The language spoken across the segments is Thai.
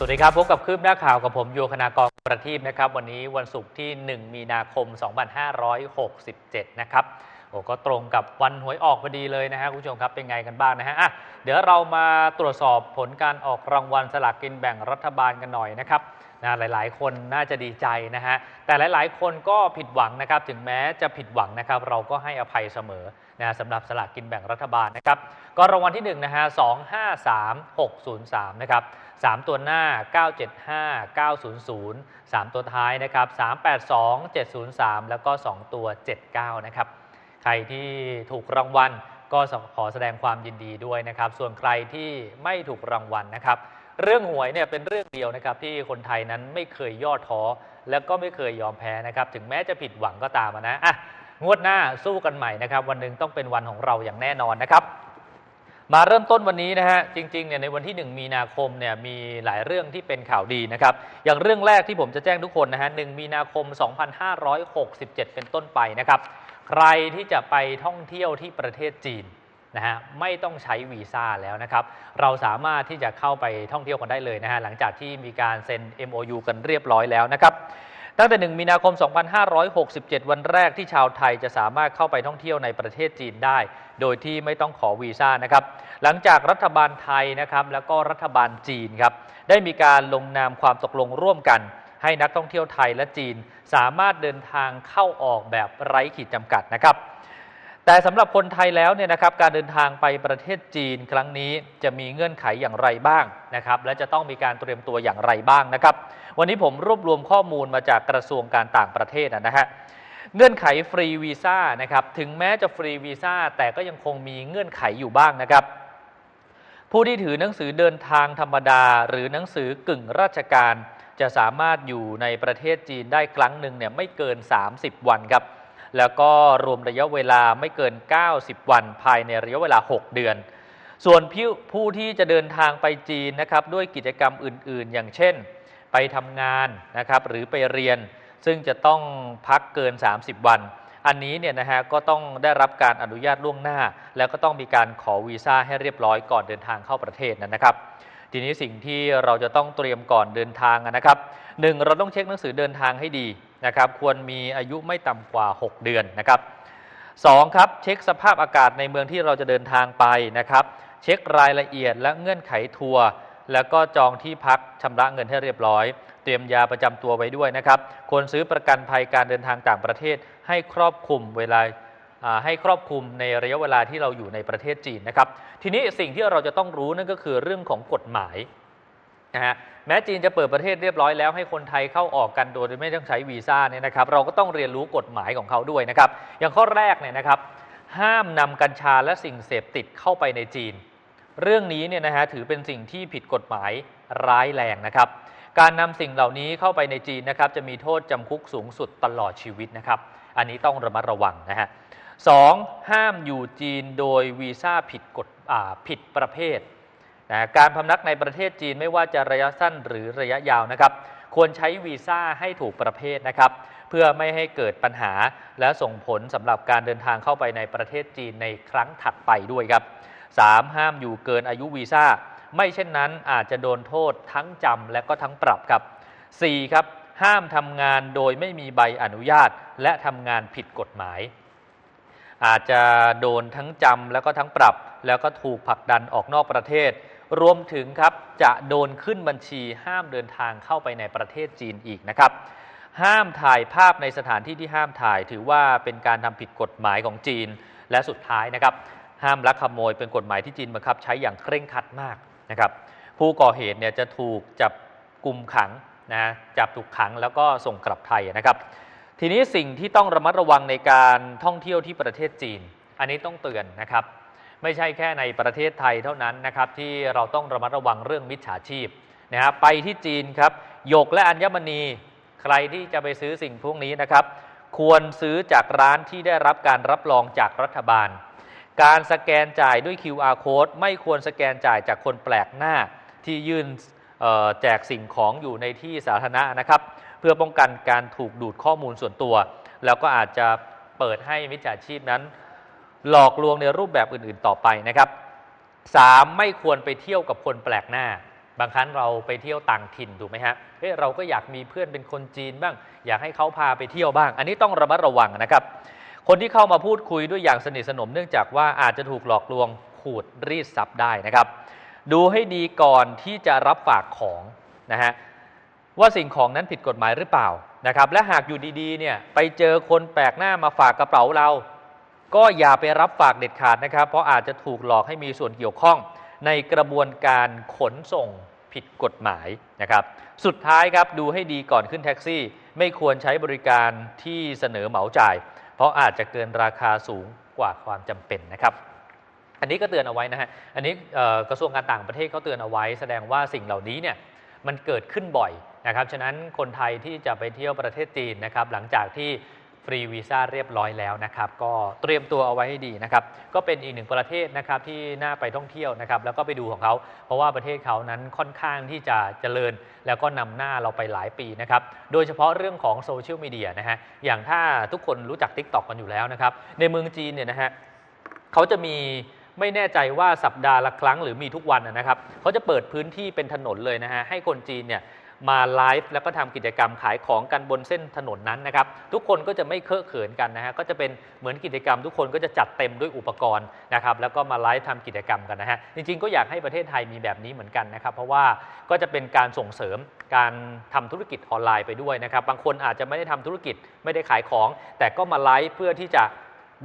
สวัสดีครับ พบกับคืบหน้าข่าวกับผมโยคณากรประทีปนะครับ วันนี้วันศุกร์ที่ 1 มีนาคม 2567 นะครับโอ้ก็ตรงกับวันหวยออกพอดีเลยนะฮะคุณผู้ชมครับเป็นไงกันบ้างนะฮะอะเดี๋ยวเรามาตรวจสอบผลการออกรางวัลสลากกินแบ่งรัฐบาลกันหน่อยนะครับนะหลาย ๆ คนน่าจะดีใจนะฮะแต่หลาย ๆ คนก็ผิดหวังนะครับ ถึงแม้จะผิดหวังนะครับ เราก็ให้อภัยเสมอนะสำหรับสลากกินแบ่งรัฐบาลนะครับ ก็รางวัลที่1นะฮะ253603นะครับ 3 ตัวหน้า 975 900 3 ตัวท้ายนะครับ 382 703 แล้วก็ 2 ตัว 79 นะครับ ใครที่ถูกรางวัลก็ขอแสดงความยินดีด้วยนะครับ ส่วนใครที่ไม่ถูกรางวัลนะครับ เรื่องหวยเนี่ยเป็นเรื่องเดียวนะครับ ที่คนไทยนั้นไม่เคยย่อท้อแล้วก็ไม่เคยยอมแพ้นะครับ ถึงแม้จะผิดหวังก็ตามนะอะงวดหน้าสู้กันใหม่นะครับ วันหนึ่งต้องเป็นวันของเราอย่างแน่นอนนะครับ มาเริ่มต้นวันนี้นะฮะจริงๆเนี่ยในวันที่ 1 มีนาคมเนี่ยมีหลายเรื่องที่เป็นข่าวดีนะครับอย่างเรื่องแรกที่ผมจะแจ้งทุกคนนะฮะ1มีนาคม 2567 เป็นต้นไปนะครับใครที่จะไปท่องเที่ยวที่ประเทศจีนนะฮะไม่ต้องใช้วีซ่าแล้วนะครับ เราสามารถที่จะเข้าไปท่องเที่ยวกันได้เลยนะฮะหลังจากที่มีการเซ็น MOU กันเรียบร้อยแล้วนะครับ ตั้งแต่ 1 มีนาคม 2567 วันแรกที่ชาวไทยจะสามารถเข้าไปท่องเที่ยวในประเทศจีนได้ โดยที่ไม่ต้องขอวีซ่านะครับ หลังจากรัฐบาลไทยนะครับ แล้วก็รัฐบาลจีนครับ ได้มีการลงนามความตกลงร่วมกัน ให้นักท่องเที่ยวไทยและจีน สามารถเดินทางเข้าออกแบบไร้ขีดจำกัดนะครับ แต่สำหรับคนไทยแล้วเนี่ยนะครับ การเดินทางไปประเทศจีนครั้งนี้จะมีเงื่อนไขอย่างไรบ้างนะครับ และจะต้องมีการเตรียมตัวอย่างไรบ้างนะครับ วันนี้ผมรวบรวมข้อมูลมาจากกระทรวงการต่างประเทศนะฮะเงื่อนไขฟรีวีซ่านะครับถึงแม้จะฟรีวีซ่าแต่ก็ยังคงมีเงื่อนไขอยู่บ้างนะครับ ผู้ที่ถือหนังสือเดินทางธรรมดา หรือหนังสือกึ่งราชการ จะสามารถอยู่ในประเทศจีนได้ครั้งหนึ่งเนี่ยไม่เกิน 30 วันครับแล้วก็รวมระยะเวลาไม่เกิน 90 วัน ภายในระยะเวลา 6 เดือน ส่วนผู้ผู้ที่จะเดินทางไปจีนนะครับด้วยกิจกรรมอื่น ๆ อย่างเช่น ไปทำงานนะครับหรือไปเรียน ซึ่งจะต้องพักเกิน 30 วัน อันนี้เนี่ยนะฮะก็ต้องได้รับการอนุญาตล่วงหน้า แล้วก็ต้องมีการขอวีซ่าให้เรียบร้อยก่อนเดินทางเข้าประเทศนะครับ ทีนี้สิ่งที่เราจะต้องเตรียมก่อนเดินทางนะครับหนึ่งเราต้องเช็คหนังสือเดินทางให้ดีนะครับควรมีอายุไม่ต่ำกว่า 6 เดือนนะครับสองครับเช็คสภาพอากาศในเมืองที่เราจะเดินทางไปนะครับ เช็ครายละเอียดและเงื่อนไขทัวร์ แล้วก็จองที่พักชำระเงินให้เรียบร้อย เตรียมยาประจำตัวไว้ด้วยนะครับ ควรซื้อประกันภัยการเดินทางต่างประเทศ ให้ครอบคลุมเวลาให้ครอบคลุมในระยะเวลาที่เราอยู่ในประเทศจีนนะครับ ทีนี้สิ่งที่เราจะต้องรู้นั่นก็คือเรื่องของกฎหมายนะฮะแม้จีนจะเปิดประเทศเรียบร้อยแล้วให้คนไทยเข้าออกกันโดยไม่ต้องใช้วีซ่าเนี่ยนะครับ เราก็ต้องเรียนรู้กฎหมายของเขาด้วยนะครับ อย่างข้อแรกเนี่ยนะครับ ห้ามนำกัญชาและสิ่งเสพติดเข้าไปในจีน เรื่องนี้เนี่ยนะฮะถือเป็นสิ่งที่ผิดกฎหมายร้ายแรงนะครับ การนำสิ่งเหล่านี้เข้าไปในจีนนะครับ จะมีโทษจำคุกสูงสุดตลอดชีวิตนะครับ อันนี้ต้องระมัดระวังนะฮะสองห้ามอยู่จีนโดยวีซ่าผิดกฎผิดประเภทนะการพำนักในประเทศจีนไม่ว่าจะระยะสั้นหรือระยะยาวนะครับ ควรใช้วีซ่าให้ถูกประเภทนะครับ เพื่อไม่ให้เกิดปัญหาและส่งผลสำหรับการเดินทางเข้าไปในประเทศจีนในครั้งถัดไปด้วยครับ 3. ห้ามอยู่เกินอายุวีซ่า ไม่เช่นนั้นอาจจะโดนโทษทั้งจำและก็ทั้งปรับครับ 4. ครับห้ามทำงานโดยไม่มีใบอนุญาต และทำงานผิดกฎหมาย อาจจะโดนทั้งจำแล้วก็ทั้งปรับ แล้วก็ถูกผลักดันออกนอกประเทศ รวมถึงครับจะโดนขึ้นบัญชีห้ามเดินทางเข้าไปในประเทศจีนอีกนะครับ ห้ามถ่ายภาพในสถานที่ที่ห้ามถ่าย ถือว่าเป็นการทำผิดกฎหมายของจีนและสุดท้ายนะครับ ห้ามลักขโมยเป็นกฎหมายที่จีนบังคับใช้อย่างเคร่งครัดมากนะครับ ผู้ก่อเหตุเนี่ยจะถูกจับกลุ่มขังนะจับถูกขังแล้วก็ส่งกลับไทยนะครับ ทีนี้สิ่งที่ต้องระมัดระวังในการท่องเที่ยวที่ประเทศจีน อันนี้ต้องเตือนนะครับ ไม่ใช่แค่ในประเทศไทยเท่านั้นนะครับที่เราต้องระมัดระวังเรื่องมิจฉาชีพนะครับไปที่จีนครับหยกและอัญมณีใครที่จะไปซื้อสิ่งพวกนี้นะครับ ควรซื้อจากร้านที่ได้รับการรับรองจากรัฐบาล การสแกนจ่ายด้วย QR code ไม่ควรสแกนจ่ายจากคนแปลกหน้าที่ยื่นเอ่อแจกสิ่งของอยู่ในที่สาธารณะนะครับ เพื่อป้องกันการถูกดูดข้อมูลส่วนตัว แล้วก็อาจจะเปิดให้มิจฉาชีพนั้น หลอกลวงในรูปแบบอื่นๆต่อไปนะครับ 3. ไม่ควรไปเที่ยวกับคนแปลกหน้า บางครั้งเราไปเที่ยวต่างถิ่นถูกไหมฮะเฮ้ยเราก็อยากมีเพื่อนเป็นคนจีนบ้าง อยากให้เขาพาไปเที่ยวบ้าง อันนี้ต้องระมัดระวังนะครับ คนที่เข้ามาพูดคุยด้วยอย่างสนิทสนมเนื่องจากว่าอาจจะถูกหลอกลวงขูดรีดทรัพย์ได้นะครับ ดูให้ดีก่อนที่จะรับฝากของนะฮะว่าสิ่งของนั้นผิดกฎหมายหรือเปล่านะครับและหากอยู่ดีๆเนี่ยไปเจอคนแปลกหน้ามาฝากกระเป๋าเรา ก็อย่าไปรับฝากเด็ดขาดนะครับ เพราะอาจจะถูกหลอกให้มีส่วนเกี่ยวข้อง ในกระบวนการขนส่งผิดกฎหมายนะครับ สุดท้ายครับดูให้ดีก่อนขึ้นแท็กซี่ ไม่ควรใช้บริการที่เสนอเหมาจ่าย เพราะอาจจะเกินราคาสูงกว่าความจำเป็นนะครับ อันนี้ก็เตือนเอาไว้นะฮะ อันนี้กระทรวงการต่างประเทศเขาเตือนเอาไว้ แสดงว่าสิ่งเหล่านี้เนี่ยมันเกิดขึ้นบ่อยนะครับ ฉะนั้นคนไทยที่จะไปเที่ยวประเทศจีนนะครับหลังจากที่ ฟรีวีซ่าเรียบร้อยแล้วนะครับ ก็เตรียมตัวเอาไว้ให้ดีนะครับ ก็เป็นอีกหนึ่งประเทศนะครับที่น่าไปท่องเที่ยวนะครับ แล้วก็ไปดูของเขา เพราะว่าประเทศเขานั้นค่อนข้างที่จะเจริญ แล้วก็นำหน้าเราไปหลายปีนะครับ โดยเฉพาะเรื่องของโซเชียลมีเดียนะฮะ อย่างถ้าทุกคนรู้จัก TikTok กันอยู่แล้วนะครับ ในเมืองจีนเนี่ยนะฮะเขาจะมีไม่แน่ใจว่าสัปดาห์ละครั้งหรือมีทุกวันนะครับเขาจะเปิดพื้นที่เป็นถนนเลยนะฮะให้คนจีนเนี่ย มาไลฟ์แล้วก็ทำกิจกรรมขายของกันบนเส้นถนนนั้นนะครับ ทุกคนก็จะไม่เคอะเขินกันนะฮะก็จะเป็นเหมือนกิจกรรม ทุกคนก็จะจัดเต็มด้วยอุปกรณ์นะครับแล้วก็มาไลฟ์ทำกิจกรรมกันนะฮะจริงๆก็อยากให้ประเทศไทยมีแบบนี้เหมือนกันนะครับ เพราะว่าก็จะเป็นการส่งเสริมการทำธุรกิจออนไลน์ไปด้วยนะครับ บางคนอาจจะไม่ได้ทำธุรกิจไม่ได้ขายของ แต่ก็มาไลฟ์เพื่อที่จะ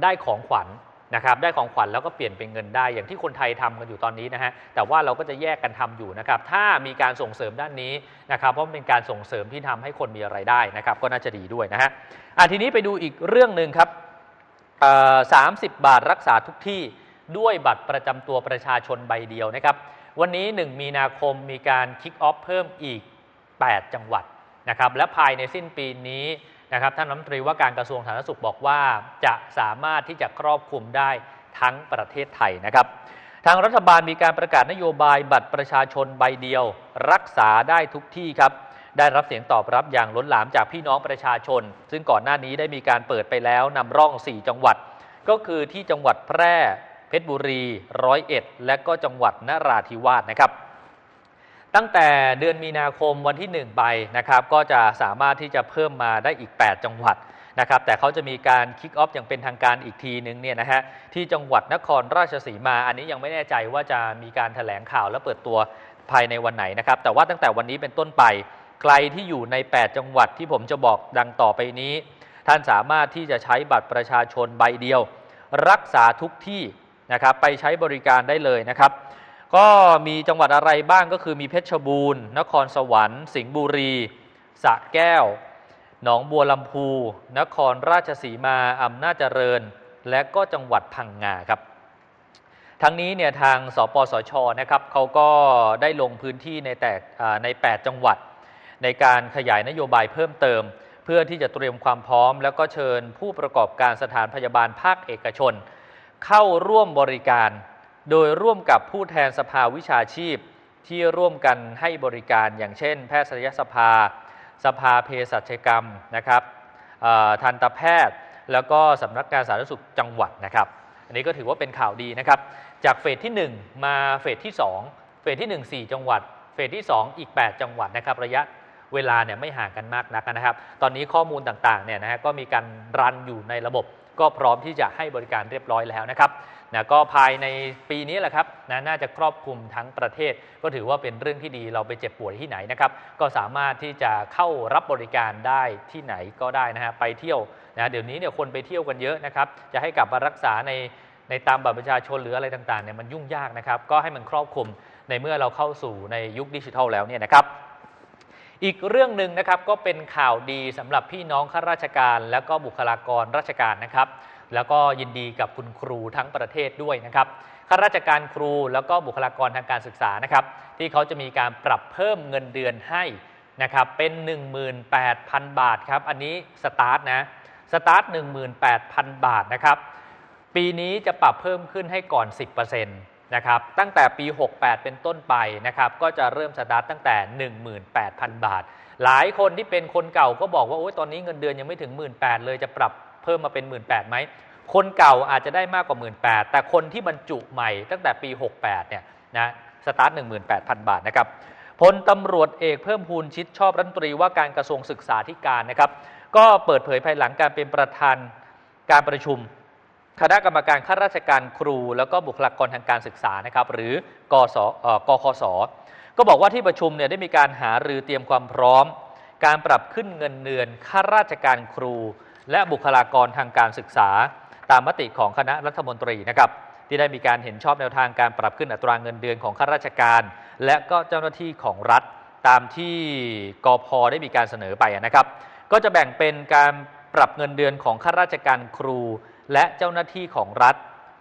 ได้ของขวัญ นะครับได้ของขวัญแล้วก็เปลี่ยนเป็นเงินได้อย่างที่คนไทยทำกันอยู่ตอนนี้นะฮะแต่ว่าเราก็จะแยกกันทำอยู่นะครับถ้ามีการส่งเสริมด้านนี้นะครับเพราะเป็นการส่งเสริมที่ทำให้คนมีไรายได้นะครับก็น่าจะดีด้วยนะฮะอะทีนี้ไปดูอีกเรื่องหนึ่งครับสามสิบบาทรักษาทุกที่ด้วยบัตรประจำตัวประชาชนใบเดียวนะครับวันนี้ 1 มีนาคมมีการคิกออฟเพิ่มอีก 8 จังหวัดนะครับและภายในสิ้นปีนี้ นะครับท่านรัฐมนตรีว่าการกระทรวงสาธารณสุขบอกว่าจะสามารถที่จะครอบคลุมได้ทั้งประเทศไทยนะครับ ทางรัฐบาลมีการประกาศนโยบายบัตรประชาชนใบเดียว รักษาได้ทุกที่ครับ ได้รับเสียงตอบรับอย่างล้นหลามจากพี่น้องประชาชน ซึ่งก่อนหน้านี้ได้มีการเปิดไปแล้วนำร่อง 4 จังหวัด ก็คือที่จังหวัดแพร่ เพชรบุรี ร้อยเอ็ด และก็จังหวัดนราธิวาสนะครับ ตั้งแต่เดือนมีนาคมวันที่ 1 ไปนะครับ ก็จะสามารถที่จะเพิ่มมาได้อีก 8 จังหวัดนะครับ แต่เขาจะมีการคิกออฟอย่างเป็นทางการอีกทีนึงเนี่ยนะฮะที่จังหวัดนครราชสีมา อันนี้ยังไม่แน่ใจว่าจะมีการถแถลงข่าวและเปิดตัวภายในวันไหนนะครับ แต่ว่าตั้งแต่วันนี้เป็นต้นไป ใครที่อยู่ใน 8 จังหวัดที่ผมจะบอกดังต่อไปนี้ ท่านสามารถที่จะใช้บัตรประชาชนใบเดียว รักษาทุกที่นะครับไปใช้บริการได้เลยนะครับ ก็มีจังหวัดอะไรบ้างก็คือมีเพชรบูรณ์ นครสวรรค์ สิงห์บุรีสระแก้ว หนองบัวลำพู นครราชสีมาอำนาจเจริญ และก็จังหวัดพังงาครับ ทั้งนี้เนี่ยทางสปสชนะครับเขาก็ได้ลงพื้นที่ในแต่ใน 8 จังหวัด ในการขยายนโยบายเพิ่มเติม เพื่อที่จะเตรียมความพร้อม แล้วก็เชิญผู้ประกอบการสถานพยาบาลภาคเอกชน เข้าร่วมบริการ โดยร่วมกับผู้แทนสภาวิชาชีพที่ร่วมกันให้บริการอย่างเช่น แพทยสภา สภาเภสัชกรรมนะครับทันตแพทย์ แล้วก็สำนักงานสาธารณสุขจังหวัดนะครับ อันนี้ก็ถือว่าเป็นข่าวดีนะครับ จากเฟสที่ 1 มาเฟสที่ 2 เฟสที่ 1 4 จังหวัด เฟสที่ 2 อีก 8 จังหวัดนะครับ ระยะเวลาเนี่ยไม่ห่างกันมากนักนะครับ ตอนนี้ข้อมูลต่างๆเนี่ยนะฮะก็มีการรันอยู่ในระบบ ก็พร้อมที่จะให้บริการเรียบร้อยแล้วนะครับนะก็ภายในปีนี้แหละครับนะน่าจะครอบคลุมทั้งประเทศ ก็ถือว่าเป็นเรื่องที่ดีเราไปเจ็บป่วยที่ไหนนะครับ ก็สามารถที่จะเข้ารับบริการได้ที่ไหนก็ได้นะฮะไปเที่ยวนะเดี๋ยวนี้เนี่ยคนไปเที่ยวกันเยอะนะครับ จะให้กลับมารักษาในในตามบัตรประชาชนหรืออะไรต่างๆเนี่ยมันยุ่งยากนะครับ ก็ให้มันครอบคลุมในเมื่อเราเข้าสู่ในยุคดิจิทัลแล้วเนี่ยนะครับ อีกเรื่องหนึ่งนะครับก็เป็นข่าวดีสำหรับพี่น้องข้าราชการ และก็บุคลากรราชการนะครับ แล้วก็ยินดีกับคุณครูทั้งประเทศด้วยนะครับข้าราชการครูแล้วก็บุคลากรทางการศึกษานะครับที่เขาจะมีการปรับเพิ่มเงินเดือนให้นะครับเป็น 18,000 บาทครับอันนี้สตาร์ทนะสตาร์ท 18,000 บาทนะครับปีนี้จะปรับเพิ่มขึ้นให้ก่อน 10% นะครับตั้งแต่ปี 68 เป็นต้นไปนะครับก็จะเริ่มสตาร์ทตั้งแต่ 18,000 บาท หลายคนที่เป็นคนเก่าก็บอกว่าโอ๊ยตอนนี้เงินเดือนยังไม่ถึง 18,000 เลยจะปรับเพิ่มมาเป็น 18,000ไหมคนเก่าอาจจะได้มากกว่า 18,000 แต่คนที่บรรจุใหม่ตั้งแต่ปี 68 เนี่ยนะสตาร์ท 18,000 บาทนะครับพลตำรวจเอกเพิ่มพูนชิดชอบรัฐมนตรีว่าการกระทรวงศึกษาธิการนะครับก็เปิดเผยภายหลังการเป็นประธานการประชุม คณะกรรมการข้าราชการครู แล้วก็บุคลากรทางการศึกษานะครับหรือกสกคส ก็บอกว่าที่ประชุมเนี่ยได้มีการหารือเตรียมความพร้อม การปรับขึ้นเงินเดือนข้าราชการครู และบุคลากรทางการศึกษา ตามมติของคณะรัฐมนตรีนะครับที่ได้มีการเห็นชอบแนวทางการปรับขึ้นอัตรางเงินเดือนของข้าราชการ และก็เจ้าหน้าที่ของรัฐตามที่กพได้มีการเสนอไปนะครับ ก็จะแบ่งเป็นการปรับเงินเดือนของข้าราชการครู และเจ้าหน้าที่ของรัฐ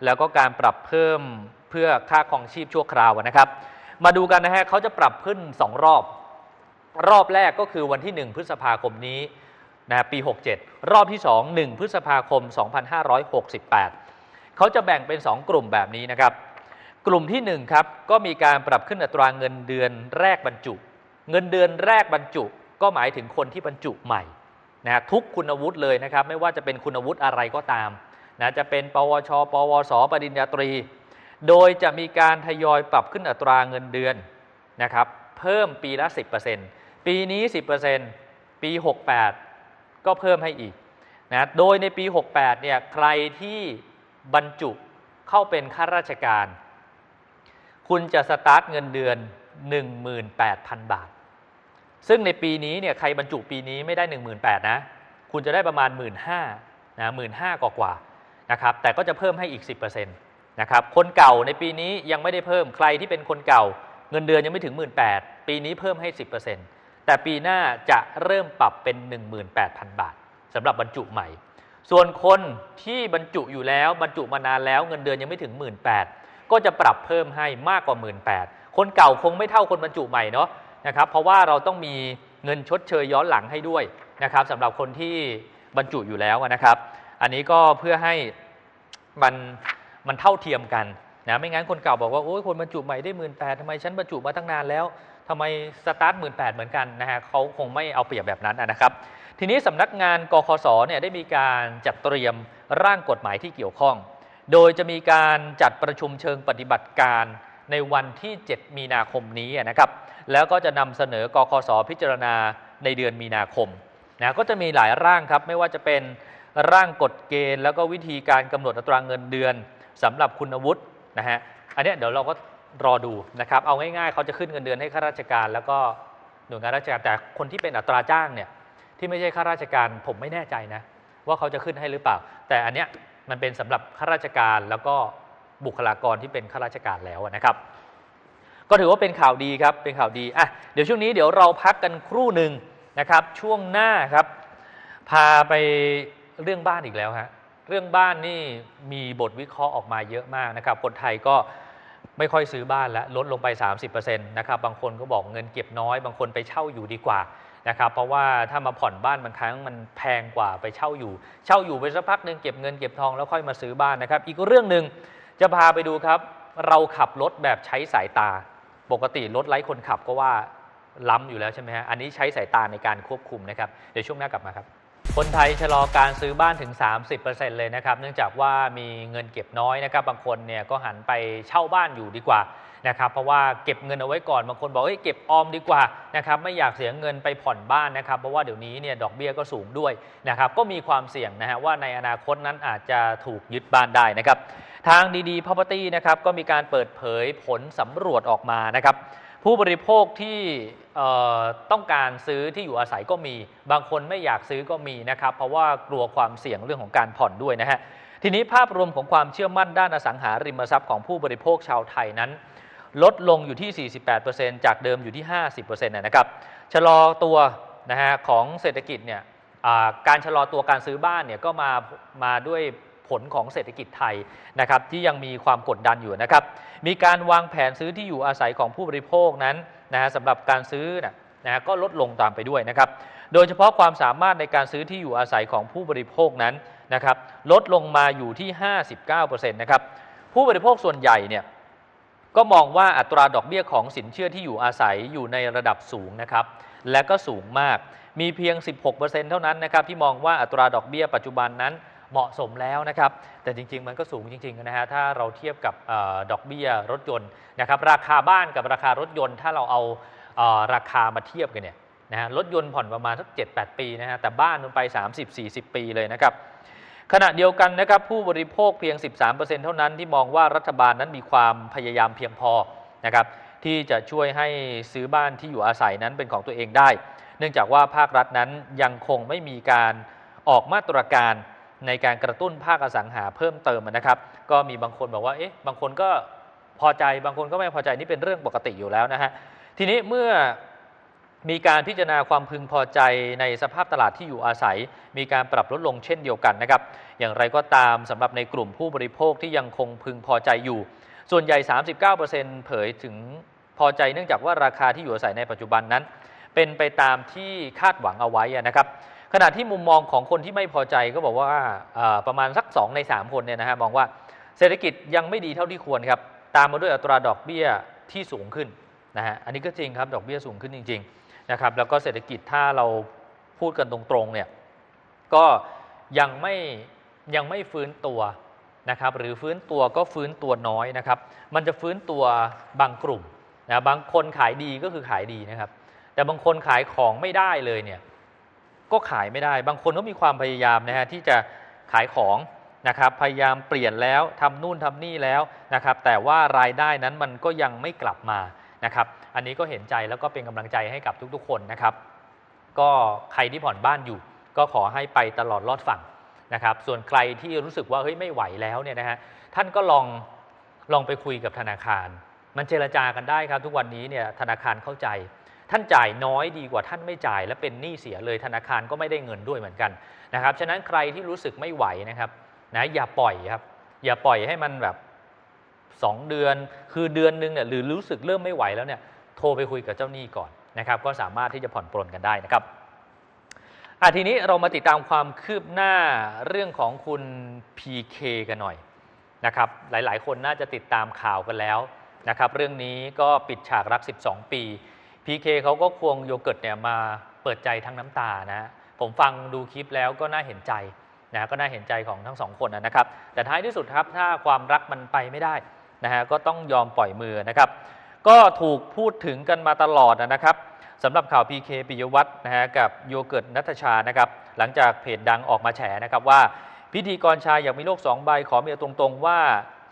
แล้วก็การปรับเพิ่มเพื่อค่าครองชีพชั่วคราวนะครับ มาดูกันนะฮะเขาจะปรับขึ้น 2 รอบ รอบแรกก็คือวันที่ 1 พฤษภาคมนี้นะปี 67 รอบที่ 2 1 พฤษภาคม 2568 เขาจะแบ่งเป็น 2 กลุ่มแบบนี้นะครับ กลุ่มที่ 1 ครับ ก็มีการปรับขึ้นอัตราเงินเดือนแรกบรรจุ เงินเดือนแรกบรรจุ ก็หมายถึงคนที่บรรจุใหม่นะทุกคุณวุฒิเลยนะครับ ไม่ว่าจะเป็นคุณวุฒิอะไรก็ตาม นะจะเป็นปวช ปวส ปริญญาตรี โดยจะมีการทยอยปรับขึ้นอัตราเงินเดือนนะครับ เพิ่มปีละ 10%ปีนี้ 10%ปี 68 ก็เพิ่มให้อีกนะโดยในปี 68 เนี่ยใครที่บรรจุเข้าเป็นข้าราชการ คุณจะสตาร์ทเงินเดือน 18,000 บาท ซึ่งในปีนี้เนี่ยใครบรรจุปีนี้ไม่ได้ 18,000นะ คุณจะได้ประมาณ 15,000นะ15,000กว่ากว่า นะครับแต่ก็จะเพิ่มให้อีก 10%นะครับคนเก่าในปีนี้ยังไม่ได้เพิ่มใครที่เป็นคนเก่า เงินเดือนยังไม่ถึง 18,000 ปีนี้เพิ่มให้ 10%แต่ปีหน้าจะเริ่มปรับเป็น 18,000 บาทสำหรับบรรจุใหม่ ส่วนคนที่บรรจุอยู่แล้วบรรจุมานานแล้วเงินเดือนยังไม่ถึง 18,000 ก็จะปรับเพิ่มให้มากกว่า 18,000 คนเก่าคงไม่เท่าคนบรรจุใหม่เนาะนะครับเพราะว่าเราต้องมีเงินชดเชยย้อนหลังให้ด้วยนะครับสำหรับคนที่บรรจุอยู่แล้วนะครับ อันนี้ก็เพื่อให้มันมันเท่าเทียมกันนะไม่งั้นคนเก่าบอกว่าโอ้ยคนบรรจุใหม่ได้หมื่นแปดทำไมฉันบรรจุมาตั้งนานแล้วทำไมสตาร์ทหมื่นแปดเหมือนกันนะฮะเขาคงไม่เอาเปรียบแบบนั้นนะครับ ทีนี้สำนักงานกคสเนี่ยได้มีการจัดเตรียมร่างกฎหมายที่เกี่ยวข้อง โดยจะมีการจัดประชุมเชิงปฏิบัติการในวันที่ 7 มีนาคมนี้นะครับ แล้วก็จะนำเสนอกคสพิจารณาในเดือนมีนาคมนะก็จะมีหลายร่างครับไม่ว่าจะเป็น ร่างกฎเกณฑ์แล้วก็วิธีการกำหนดอัตราเงินเดือนสำหรับคุณวุฒินะฮะอันนี้เดี๋ยวเราก็รอดูนะครับเอาง่ายๆเขาจะขึ้นเงินเดือนให้ข้าราชการ แล้วก็หน่วยงานราชการแต่คนที่เป็นอัตราจ้างเนี่ยที่ไม่ใช่ข้าราชการผมไม่แน่ใจนะว่าเขาจะขึ้นให้หรือเปล่า แต่อันเนี้ยมันเป็นสำหรับข้าราชการแล้วก็บุคลากรที่เป็นข้าราชการแล้วนะครับ ก็ถือว่าเป็นข่าวดีครับเป็นข่าวดีอะเดี๋ยวช่วงนี้เดี๋ยวเราพักกันครู่หนึ่งนะครับ ช่วงหน้าครับ พาไป เรื่องบ้านอีกแล้วฮะเรื่องบ้านนี่มีบทวิเคราะห์ออกมาเยอะมากนะครับ คนไทยก็ไม่ค่อยซื้อบ้านแล้วลดลงไป 30%นะครับบางคนก็บอกเงินเก็บน้อย บางคนไปเช่าอยู่ดีกว่านะครับเพราะว่าถ้ามาผ่อนบ้านบางครั้งมันแพงกว่าไปเช่าอยู่ เช่าอยู่ไปสักพักหนึ่งเก็บเงินเก็บทองแล้วค่อยมาซื้อบ้านนะครับ อีกเรื่องหนึ่งจะพาไปดูครับ เราขับรถแบบใช้สายตา ปกติรถไร้คนขับก็ว่าล้ำอยู่แล้วใช่ไหมฮะอันนี้ใช้สายตาในการควบคุมนะครับเดี๋ยวช่วงหน้ากลับมาครับ คนไทยชะลอการซื้อบ้านถึง 30%เลยนะครับ เนื่องจากว่ามีเงินเก็บน้อยนะครับ บางคนเนี่ยก็หันไปเช่าบ้านอยู่ดีกว่านะครับ เพราะว่าเก็บเงินเอาไว้ก่อน บางคนบอกเฮ้ยเก็บออมดีกว่านะครับ ไม่อยากเสียเงินไปผ่อนบ้านนะครับ เพราะว่าเดี๋ยวนี้เนี่ยดอกเบี้ยก็สูงด้วยนะครับ ก็มีความเสี่ยงนะฮะว่าในอนาคตนั้นอาจจะถูกยึดบ้านได้นะครับ ทางดีๆ Property นะครับก็มีการเปิดเผยผลสำรวจออกมานะครับ ผู้บริโภคที่ต้องการซื้อที่อยู่อาศัยก็มี บางคนไม่อยากซื้อก็มีนะครับ เพราะว่ากลัวความเสี่ยงเรื่องของการผ่อนด้วยนะฮะทีนี้ภาพรวมของความเชื่อมั่นด้านอสังหาริมทรัพย์ของผู้บริโภคชาวไทยนั้น ลดลงอยู่ที่ 48%จากเดิมอยู่ที่ 50%นะครับชะลอตัวนะฮะของเศรษฐกิจเนี่ยการชะลอตัวการซื้อบ้านเนี่ยก็มามาด้วย ผลของเศรษฐกิจไทยนะครับที่ยังมีความกดดันอยู่นะครับมีการวางแผนซื้อที่อยู่อาศัยของผู้บริโภคนั้นนะฮะสำหรับการซื้อนะนะฮะก็ลดลงตามไปด้วยนะครับโดยเฉพาะความสามารถในการซื้อที่อยู่อาศัยของผู้บริโภคนั้นนะครับลดลงมาอยู่ที่ 59%นะครับผู้บริโภคส่วนใหญ่เนี่ยก็มองว่าอัตราดอกเบี้ยของสินเชื่อที่อยู่อาศัยอยู่ในระดับสูงนะครับและก็สูงมากมีเพียง 16%เท่านั้นนะครับที่มองว่าอัตราดอกเบี้ยปัจจุบันนั้น เหมาะสมแล้วนะครับ แต่จริง ๆ มันก็สูงจริงๆนะฮะถ้าเราเทียบกับอดอกเบี้ยรถยนต์นะครับ ราคาบ้านกับราคารถยนต์ ถ้าเราเอาเอราคามาเทียบกันเนี่ยนะฮะรถยนต์ผ่อนประมาณสัก7-8 ปีนะฮะแต่บ้านมันไป 30-40 ปีเลยนะครับขณะเดียวกันนะครับผู้บริโภคเพียง 13%เท่านั้นที่มองว่ารัฐบาลนั้นมีความพยายามเพียงพอนะครับที่จะช่วยให้ซื้อบ้านที่อยู่อาศัยนั้นเป็นของตัวเองได้ เนื่องจากว่าภาครัฐนั้นยังคงไม่มีการออกมาตรการ ในการกระตุ้นภาคอสังหาเพิ่มเติมนะครับ ก็มีบางคนบอกว่าเอ๊ะบางคนก็พอใจบางคนก็ไม่พอใจนี่เป็นเรื่องปกติอยู่แล้วนะฮะทีนี้เมื่อมีการพิจารณาความพึงพอใจในสภาพตลาดที่อยู่อาศัย มีการปรับลดลงเช่นเดียวกันนะครับ อย่างไรก็ตามสำหรับในกลุ่มผู้บริโภคที่ยังคงพึงพอใจอยู่ ส่วนใหญ่ 39%เผยถึงพอใจเนื่องจากว่าราคาที่อยู่อาศัยในปัจจุบันนั้น เป็นไปตามที่คาดหวังเอาไว้นะครับ ขณะที่มุมมองของคนที่ไม่พอใจก็บอกว่าประมาณสัก 2 ใน 3 คนเนี่ยนะฮะมองว่าเศรษฐกิจยังไม่ดีเท่าที่ควรครับ ตามมาด้วยอัตราดอกเบี้ยที่สูงขึ้นนะฮะอันนี้ก็จริงครับดอกเบี้ยสูงขึ้นจริงๆนะครับแล้วก็เศรษฐกิจถ้าเราพูดกันตรงๆเนี่ยก็ยังไม่ยังไม่ฟื้นตัวนะครับหรือฟื้นตัวก็ฟื้นตัวน้อยนะครับ มันจะฟื้นตัวบางกลุ่มนะบางคนขายดีก็คือขายดีนะครับ แต่บางคนขายของไม่ได้เลยเนี่ย ก็ขายไม่ได้ บางคนก็มีความพยายามนะฮะที่จะขายของนะครับ พยายามเปลี่ยนแล้วทำนู่นทำนี่แล้วนะครับ แต่ว่ารายได้นั้นมันก็ยังไม่กลับมานะครับ อันนี้ก็เห็นใจแล้วก็เป็นกำลังใจให้กับทุกๆ คนนะครับ ก็ใครที่ผ่อนบ้านอยู่ ก็ขอให้ไปตลอดรอดฝั่งนะครับ ส่วนใครที่รู้สึกว่าเฮ้ยไม่ไหวแล้วเนี่ยนะฮะท่านก็ลองลองไปคุยกับธนาคาร มันเจรจากันได้ครับ ทุกวันนี้เนี่ยธนาคารเข้าใจ ท่านจ่ายน้อยดีกว่าท่านไม่จ่าย และเป็นหนี้เสียเลยธนาคารก็ไม่ได้เงินด้วยเหมือนกันนะครับฉะนั้นใครที่รู้สึกไม่ไหวนะครับนะอย่าปล่อยครับ อย่าปล่อยให้มันแบบ 2 เดือน คือเดือนนึงเนี่ยหรือรู้สึกเริ่มไม่ไหวแล้วเนี่ยโทรไปคุยกับเจ้าหนี้ก่อนนะครับ ก็สามารถที่จะผ่อนปลนกันได้นะครับอะทีนี้เรามาติดตามความคืบหน้าเรื่องของคุณ PK กันหน่อยนะครับ หลายๆ คนน่าจะติดตามข่าวกันแล้วนะครับ เรื่องนี้ก็ปิดฉากรัก 12 ปี PK เขาก็ควงโยเกิร์ตเนี่ยมาเปิดใจทั้งน้ำตานะ ผมฟังดูคลิปแล้วก็น่าเห็นใจนะก็น่าเห็นใจของทั้งสองคนนะครับ แต่ท้ายที่สุดครับถ้าความรักมันไปไม่ได้นะฮะก็ต้องยอมปล่อยมือนะครับ ก็ถูกพูดถึงกันมาตลอดนะครับสำหรับข่าว PK ปิยวัฒน์นะฮะกับโยเกิร์ตนัทชานะครับหลังจากเพจดังออกมาแฉนะครับว่า พิธีกรชายอยากมีโลกสองใบขอเมียตรงๆ ว่า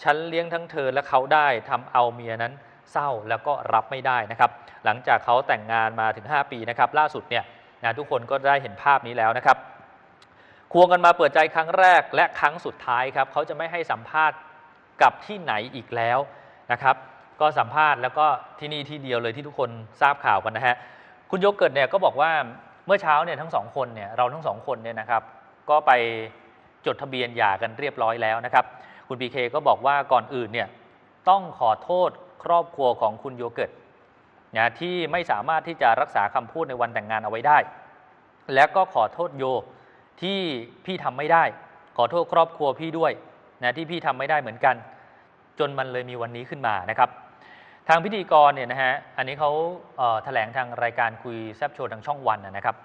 ฉันเลี้ยงทั้งเธอและเขาได้ทำเอาเมียนั้น เศร้าแล้วก็รับไม่ได้นะครับ หลังจากเขาแต่งงานมาถึง 5 ปีนะครับ ล่าสุดเนี่ยนะทุกคนก็ได้เห็นภาพนี้แล้วนะครับ ควงกันมาเปิดใจครั้งแรกและครั้งสุดท้ายครับเขาจะไม่ให้สัมภาษณ์กับที่ไหนอีกแล้วนะครับ ก็สัมภาษณ์แล้วก็ที่นี่ที่เดียวเลยที่ทุกคนทราบข่าวกันนะฮะคุณโยเกิร์ตเนี่ยก็บอกว่าเมื่อเช้าเนี่ยทั้งสองคนเนี่ยเราทั้งสองคนเนี่ยนะครับ ก็ไปจดทะเบียนหย่ากันเรียบร้อยแล้วนะครับ คุณพีเคก็บอกว่าก่อนอื่นเนี่ยต้องขอโทษ ครอบครัวของคุณโยเกิร์ตนะที่ไม่สามารถที่จะรักษาคำพูดในวันแต่งงานเอาไว้ได้ แล้วก็ขอโทษโยที่พี่ทำไม่ได้ ขอโทษครอบครัวพี่ด้วยนะที่พี่ทำไม่ได้เหมือนกัน จนมันเลยมีวันนี้ขึ้นมานะครับ ทางพิธีกรเนี่ยนะฮะอันนี้เขาเแถลงทางรายการคุยแซบโชว์ทางช่องวันนะครับ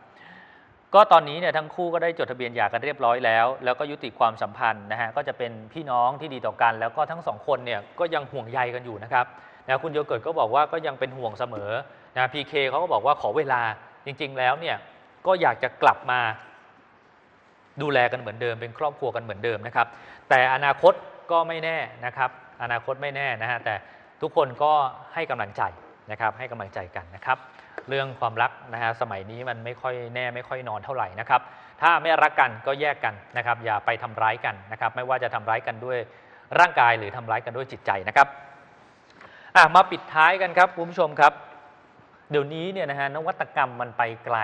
ก็ตอนนี้เนี่ยทั้งคู่ก็ได้จดทะเบียนหย่ากันเรียบร้อยแล้ว แล้วก็ยุติความสัมพันธ์นะฮะก็จะเป็นพี่น้องที่ดีต่อกัน แล้วก็ทั้งสองคนเนี่ยก็ยังห่วงใยกันอยู่นะครับนะคุณโยเกิร์ตก็บอกว่าก็ยังเป็นห่วงเสมอนะพีเคเขาก็บอกว่าขอเวลาจริง ๆ แล้วเนี่ยก็อยากจะกลับมาดูแลกันเหมือนเดิมเป็นครอบครัวกันเหมือนเดิมนะครับ แต่อนาคตก็ไม่แน่นะครับ อนาคตไม่แน่นะฮะแต่ทุกคนก็ให้กำลังใจนะครับให้กำลังใจกันนะครับ เรื่องความรักนะฮะสมัยนี้มันไม่ค่อยแน่ไม่ค่อยนอนเท่าไหร่นะครับ ถ้าไม่รักกันก็แยกกันนะครับ อย่าไปทำร้ายกันนะครับ ไม่ว่าจะทำร้ายกันด้วยร่างกายหรือทำร้ายกันด้วยจิตใจนะครับมาปิดท้ายกันครับคุณผู้ชมครับ เดี๋ยวนี้เนี่ยนะฮะนวัตกรรมมันไปไกล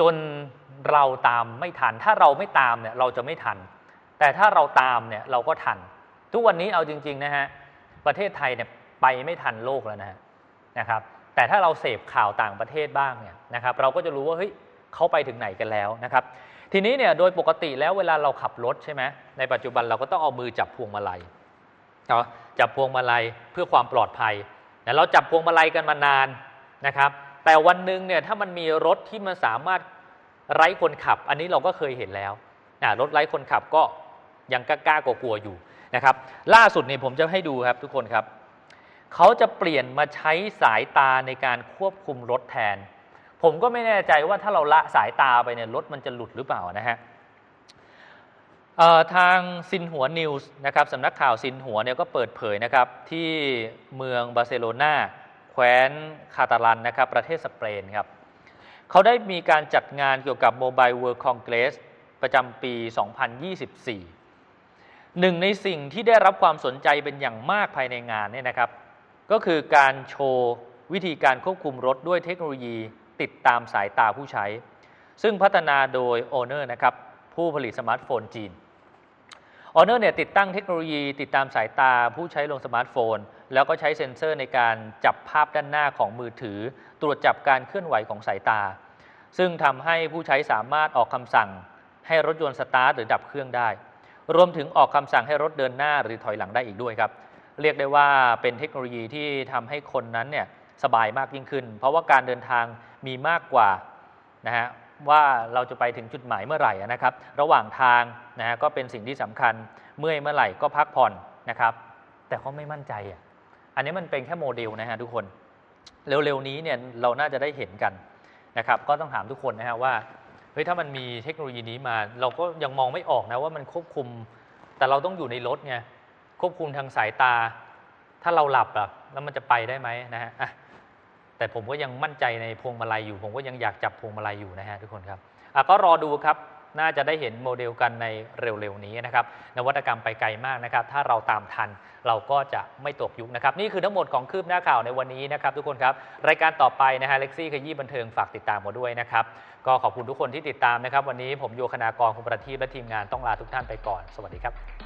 จนเราตามไม่ทัน ถ้าเราไม่ตามเนี่ยเราจะไม่ทัน แต่ถ้าเราตามเนี่ยเราก็ทัน ทุกวันนี้เอาจริง ๆ นะฮะประเทศไทยเนี่ยไปไม่ทันโลกแล้วนะฮะนะครับ แต่ถ้าเราเสพข่าวต่างประเทศบ้างเนี่ยนะครับเราก็จะรู้ว่าเฮ้ยเขาไปถึงไหนกันแล้วนะครับทีนี้เนี่ยโดยปกติแล้วเวลาเราขับรถใช่ไหมในปัจจุบันเราก็ต้องเอามือจับพวงมาลัยเนาะจับพวงมาลัยเพื่อความปลอดภัยแต่เราจับพวงมาลัยกันมานานนะครับ แต่วันหนึ่งเนี่ยถ้ามันมีรถที่มันสามารถไร้คนขับ อันนี้เราก็เคยเห็นแล้วอ่ารถไร้คนขับก็ยังกล้ากลัวๆอยู่นะครับ ล่าสุดนี่ผมจะให้ดูครับทุกคนครับ เขาจะเปลี่ยนมาใช้สายตาในการควบคุมรถแทน ผมก็ไม่แน่ใจว่าถ้าเราละสายตาไปเนี่ยรถมันจะหลุดหรือเปล่านะฮะทางซินหัวนิวส์นะครับสำนักข่าวซินหัวเนี่ยก็เปิดเผยนะครับที่เมืองบาร์เซโลนาแคว้นคาตาลันนะครับประเทศสเปนครับเขาได้มีการจัดงานเกี่ยวกับ Mobile World Congress ประจำปี 2024 หนึ่งในสิ่งที่ได้รับความสนใจเป็นอย่างมากภายในงานเนี่ยนะครับ ก็คือการโชว์วิธีการควบคุมรถด้วยเทคโนโลยีติดตามสายตาผู้ใช้ ซึ่งพัฒนาโดย Honor นะครับผู้ผลิตสมาร์ทโฟนจีน Honor เนี่ยติดตั้งเทคโนโลยีติดตามสายตาผู้ใช้ลงสมาร์ทโฟน แล้วก็ใช้เซ็นเซอร์ในการจับภาพด้านหน้าของมือถือ ตรวจจับการเคลื่อนไหวของสายตา ซึ่งทำให้ผู้ใช้สามารถออกคำสั่ง ให้รถยนต์สตาร์ทหรือดับเครื่องได้ รวมถึงออกคำสั่งให้รถเดินหน้าหรือถอยหลังได้อีกด้วยครับ เรียกได้ว่าเป็นเทคโนโลยีที่ทำให้คนนั้นเนี่ยสบายมากยิ่งขึ้น เพราะว่าการเดินทางมีมากกว่านะฮะว่าเราจะไปถึงจุดหมายเมื่อไหร่นะครับ ระหว่างทางนะฮะก็เป็นสิ่งที่สำคัญเมื่อยเมื่อไหร่ก็พักผ่อนนะครับ แต่เขาไม่มั่นใจอะอันนี้มันเป็นแค่โมเดลนะฮะทุกคนเร็วๆนี้เนี่ยเราน่าจะได้เห็นกันนะครับ ก็ต้องถามทุกคนนะฮะว่าเฮ้ยถ้ามันมีเทคโนโลยีนี้มา เราก็ยังมองไม่ออกนะว่ามันควบคุม แต่เราต้องอยู่ในรถไง ควบคุมทางสายตา ถ้าเราหลับอะแล้วมันจะไปได้ไหมนะฮะแต่ผมก็ยังมั่นใจในพวงมาลัยอยู่ ผมก็ยังอยากจับพวงมาลัยอยู่นะฮะทุกคนครับก็รอดูครับน่าจะได้เห็นโมเดลกันในเร็วๆนี้นะครับ นวัตกรรมไปไกลมากนะครับ ถ้าเราตามทันเราก็จะไม่ตกยุคนะครับ นี่คือทั้งหมดของคืบหน้าข่าวในวันนี้นะครับ ทุกคนครับ รายการต่อไปนะฮะเล็กซี่ขยี้บันเทิงฝากติดตามมาด้วยนะครับ ก็ขอบคุณทุกคนที่ติดตามนะครับ วันนี้ผมโยคณากรคุณประทีปและทีมงานต้องลาทุกท่านไปก่อน สวัสดีครับ